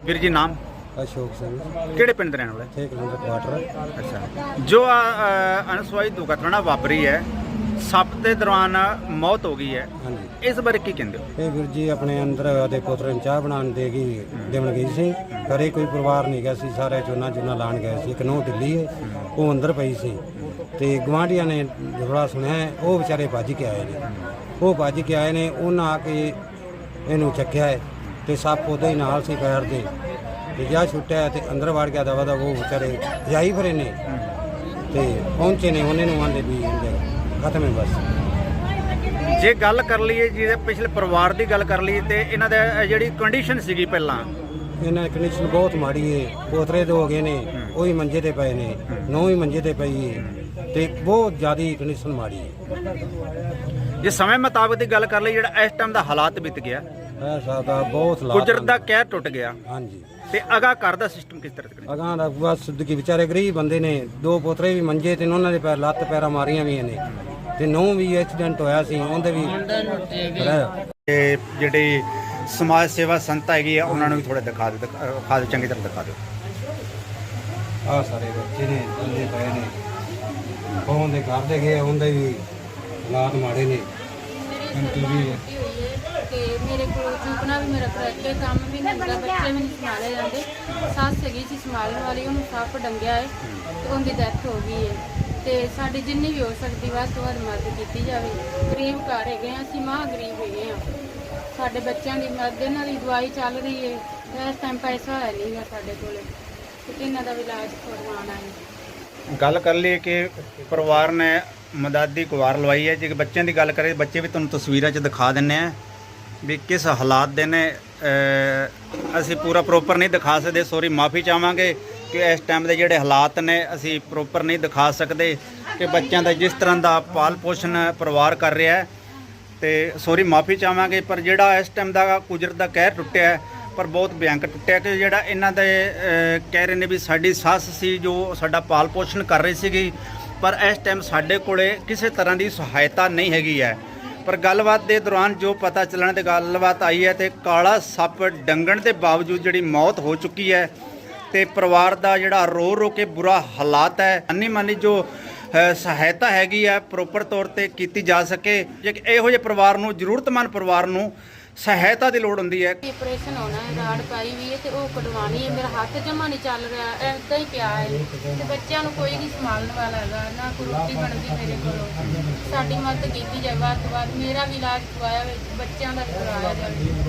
ਵੀਰ ਜੀ ਨਾਮ? ਅਸ਼ੋਕ ਸਿੰਘ। ਕਿਹੜੇ ਪਿੰਡ ਦੇ ਰਹਿਣ ਵਾਲੇ? 6 ਕਿਲੋਮੀਟਰ ਕੁਆਟਰ ਅੱਛਾ। ਜੋ ਅਨਸਵਾਈ ਦੁਰਘਟਨਾ ਵਾਪਰੀ ਹੈ ਸੱਪ ਦੇ ਦੌਰਾਨ ਮੌਤ ਹੋ ਗਈ ਹੈ ਹਾਂਜੀ। ਇਸ ਬਾਰੇ ਕੀ ਕਹਿੰਦੇ ਹੋ? ਇਹ ਵੀਰ ਜੀ ਆਪਣੇ ਅੰਦਰ ਉਹਦੇ ਪੁੱਤਰ ਨੂੰ ਚਾਹ ਬਣਾਉਣ ਦੇ ਗਈ ਦੇਵਣ ਗਈ ਸੀ। ਘਰੇ ਕੋਈ ਪਰਿਵਾਰ ਨਹੀਂ ਗਿਆ ਸੀ ਸਾਰੇ ਚੋਨਾ ਚੋਨਾ ਲਾਣ ਗਏ ਸੀ। ਇੱਕ ਨੋ ਢਿੱਲੀ ਹੈ ਉਹ ਅੰਦਰ ਪਈ ਸੀ। ਤੇ ਗਵਾਂਢੀਆਂ ਨੇ ਜਿਹੜਾ ਸੁਣਿਆ ਉਹ ਵਿਚਾਰੇ ਭੱਜ ਕੇ ਆਏ ਨੇ। ਉਹ ਭੱਜ ਕੇ ਆਏ ਨੇ ਉਹਨਾਂ ਆ ਕੇ ਇਹਨੂੰ ਚੱਕਿਆ ਹੈ। ਤੇ ਸੱਪ ਉਹਦੇ ਨਾਲ ਸੀ ਪੈਰ ਦੇ। ਤੇ ਜਾ ਛੁੱਟਿਆ ਤੇ ਅੰਦਰ ਵੜ ਗਿਆ ਦਵਾ ਦਾ ਉਹ ਵਿਚਾਰੇ ਜਾਈ ਫਰੇ ਨੇ। ਤੇ ਪਹੁੰਚੇ ਨੇ ਉਹਨੇ ਨੂੰ ਆਂਦੇ ਵੀ ਇਹਦੇ ਖਤਮ ਹੈ ਬਸ। ਜੇ ਗੱਲ ਕਰ ਲਈਏ ਜਿਹਦੇ ਪਿਛਲੇ ਪਰਿਵਾਰ ਦੀ ਗੱਲ ਕਰ ਲਈਏ ਤੇ ਇਹਨਾਂ ਦਾ ਜਿਹੜੀ ਕੰਡੀਸ਼ਨ ਸੀਗੀ ਪਹਿਲਾਂ? ਇਹਨਾਂ ਦੀ ਕੰਡੀਸ਼ਨ ਬਹੁਤ ਮਾੜੀ ਹੈ ਪੋਤਰੇ ਦੋ ਹੋ ਗਏ ਨੇ ਉਹ ਹੀ ਮੰਜੇ ਤੇ ਪਏ ਨੇ ਨੌ ਹੀ ਮੰਜੇ ਤੇ ਪਈ ਹੈ ਤੇ ਬਹੁਤ ਜ਼ਿਆਦੀ ਕੰਡੀਸ਼ਨ ਮਾੜੀ ਹੈ ਜੇ ਸਮੇਂ ਮੁਤਾਬਕ ਦੀ ਗੱਲ ਕਰ ਲਈ ਜਿਹੜਾ ਇਸ ਟਾਈਮ ਦਾ ਹਾਲਾਤ ਬੀਤ ਗਿਆ ਇਹ ਸਾਦਾ ਬਹੁਤ ਲਾਭ ਕੁਦਰਤ ਦਾ ਕਹਿਰ ਟੁੱਟ ਗਿਆ। ਹਾਂਜੀ। ਤੇ ਅਗਾ ਘਰ ਦਾ ਸਿਸਟਮ ਕਿਸ ਤਰ੍ਹਾਂ ਦਾ ਅਗਾਂ ਦਾ ਬਸ ਸਿੱਧਕੀ ਵਿਚਾਰੇ ਗਰੀਬ ਬੰਦੇ ਨੇ ਦੋ ਪੋਤਰੇ ਵੀ ਮੰਜੇ ਤੇ ਉਹਨਾਂ ਦੇ ਪੈਰ ਲੱਤ ਪੈਰਾਂ ਮਾਰੀਆਂ ਵੀ ਨੇ। ਤੇ ਨੌ ਵੀ ਐਕਸੀਡੈਂਟ ਹੋਇਆ ਸੀ ਉਹਦੇ ਵੀ ਤੇ ਜਿਹੜੀ ਸਮਾਜ ਸੇਵਾ ਸੰਸਥਾ ਹੈਗੀ ਆ ਉਹਨਾਂ ਨੂੰ ਵੀ ਥੋੜਾ ਦਿਖਾ ਦਿਓ ਦਿਖਾ ਦਿਓ ਚੰਗੀ ਤਰ੍ਹਾਂ ਦਿਖਾ ਦਿਓ। ਆਹ ਸਾਰੇ ਬੱਚੇ ਨੇ ਬੰਦੇ ਪਏ ਨੇ। ਕੌਣ ਦੇ ਘਰ ਦੇ ਗਏ ਉਹਦੇ ਵੀ ਹਾਲਾਤ ਮਾੜੇ ਨੇ। ਹੋਈ ਹੈ ਤੇ ਮੇਰੇ ਕੋਲ ਚੁੱਕਣਾ ਵੀ ਮੇਰਾ ਕਰੈਕਟਰ ਕੰਮ ਵੀ ਨਹੀਂ ਹੁੰਦਾ, ਬੱਚੇ ਵੀ ਨਹੀਂ ਸੰਭਾਲੇ ਜਾਂਦੇ। ਸੱਸ ਹੈਗੀ ਸੀ ਸੰਭਾਲਣ ਵਾਲੀ, ਉਹਨੂੰ ਸੱਪ ਡੰਗਿਆ ਹੈ ਤੇ ਉਹਦੀ ਡੈਥ ਹੋ ਗਈ ਹੈ ਤੇ ਸਾਡੀ ਜਿੰਨੀ ਵੀ ਹੋ ਸਕਦੀ ਵੱਧ ਤੋਂ ਵੱਧ ਮਦਦ ਕੀਤੀ ਜਾਵੇ। ਗਰੀਬ ਘਰ ਹੈਗੇ ਆ, ਅਸੀਂ ਮਾਂ ਗਰੀਬ ਹੈਗੇ ਆ। ਸਾਡੇ ਬੱਚਿਆਂ ਦੀ ਮਦਦ, ਇਹਨਾਂ ਦੀ ਦਵਾਈ ਚੱਲ ਰਹੀ ਹੈ ਇਸ ਟਾਈਮ ਪੈਸਾ ਹੈ ਨਹੀਂਗਾ ਸਾਡੇ ਕੋਲੇ। ਤੇ ਇਹਨਾਂ ਦਾ ਵੀ ਇਲਾਜ ਕਰਵਾਉਣਾ ਹੈ ਗੱਲ ਕਰ ਲਈਏ ਕਿ ਪਰਿਵਾਰ ਨੇ ਮਦਦ ਦੀ ਗੁਹਾਰ ਲਵਾਈ ਹੈ। ਜੇ ਬੱਚਿਆਂ ਦੀ ਗੱਲ ਕਰੀਏ, ਬੱਚੇ ਵੀ ਤੁਹਾਨੂੰ ਤਸਵੀਰਾਂ 'ਚ ਦਿਖਾ ਦਿੰਨੇ ਆ। ਵੀ ਕਿਸ ਹਾਲਾਤ ਦੇ ਨੇ ਅਸੀਂ ਪੂਰਾ ਪ੍ਰੋਪਰ ਨਹੀਂ ਦਿਖਾ ਸਕਦੇ ਸੌਰੀ ਮਾਫੀ ਚਾਹਾਂਗੇ ਕਿ ਇਸ ਟਾਈਮ ਦੇ ਜਿਹੜੇ ਹਾਲਾਤ ਨੇ, ਅਸੀਂ ਪ੍ਰੋਪਰ ਨਹੀਂ ਦਿਖਾ ਸਕਦੇ ਕਿ ਬੱਚਿਆਂ ਦਾ ਜਿਸ ਤਰ੍ਹਾਂ ਦਾ ਪਾਲ ਪੋਸ਼ਣ ਪਰਿਵਾਰ ਕਰ ਰਿਹਾ ਹੈ। ਤੇ ਸੌਰੀ ਮਾਫੀ ਚਾਹਾਂਗੇ, ਪਰ ਜਿਹੜਾ ਇਸ ਟਾਈਮ ਦਾ ਕੁਦਰਤ ਦਾ ਕਹਿਰ ਟੁੱਟਿਆ ਪਰ ਬਹੁਤ ਭਿਆਨਕ ਟੁੱਟਿਆ ਕਿ ਜਿਹੜਾ ਇਹਨਾਂ ਦੇ ਕਹਿ ਰਹੇ ਨੇ ਵੀ ਸਾਡੀ ਸੱਸ ਸੀ ਜੋ ਸਾਡਾ ਪਾਲ ਪੋਸ਼ਣ ਕਰ ਰਹੀ ਸੀਗੀ, ਪਰ ਇਸ ਟਾਈਮ ਸਾਡੇ ਕੋਲੇ ਕਿਸੇ ਤਰ੍ਹਾਂ ਦੀ ਸਹਾਇਤਾ ਨਹੀਂ ਹੈਗੀ ਹੈ। ਪਰ ਗੱਲਬਾਤ ਦੇ ਦੌਰਾਨ ਜੋ ਪਤਾ ਚੱਲਣ ਤੇ ਗੱਲਬਾਤ ਆਈ ਹੈ ਤੇ ਕਾਲਾ ਸੱਪ ਡੰਗਣ ਦੇ ਬਾਵਜੂਦ ਜਿਹੜੀ ਮੌਤ ਹੋ ਚੁੱਕੀ ਹੈ ਤੇ ਪਰਿਵਾਰ ਦਾ ਜਿਹੜਾ ਰੋ ਰੋ ਕੇ ਬੁਰਾ ਹਾਲਾਤ ਹੈ ਅੰਨੀ ਮਾਨੀ ਜੋ ਸਹਾਇਤਾ ਹੈਗੀ ਆ ਪ੍ਰੋਪਰ ਤੌਰ ਤੇ ਕੀਤੀ ਜਾ ਸਕੇ। ਜੇ ਇਹੋ ਜਿਹੇ ਪਰਿਵਾਰ ਨੂੰ, ਜ਼ਰੂਰਤਮੰਦ ਪਰਿਵਾਰ ਨੂੰ ਸਹਾਇਤਾ ਦੀ ਲੋੜ ਹੁੰਦੀ ਹੈ। ਆਪਰੇਸ਼ਨ ਹੋਣਾ ਹੈ, ਰਾੜ ਪਾਈ ਵੀ ਹੈ ਤੇ ਉਹ ਕਢਵਾਣੀ ਹੈ। ਮੇਰਾ ਹੱਥ ਜਮਾ ਨਹੀਂ ਚੱਲ ਰਿਹਾ ਐਦਾਂ ਹੀ ਪਿਆ ਹੈ। ਤੇ ਬੱਚਿਆਂ ਨੂੰ ਕੋਈ ਨਹੀਂ ਸੰਭਾਲਣ ਵਾਲਾ ਹੈਗਾ, ਨਾ ਕੋਈ ਰੋਟੀ ਬਣਦੀ ਮੇਰੇ ਕੋਲੋਂ। ਸਾਡੀ ਮਦਦ ਕੀਤੀ ਜਾਵੇ, ਵੱਧ ਤੋਂ ਵੱਧ। ਮੇਰਾ ਵੀ ਇਲਾਜ ਕਰਵਾਇਆ ਬੱਚਿਆਂ ਦਾ ਵੀ ਕਰਵਾਇਆ ਜਾਵੇ।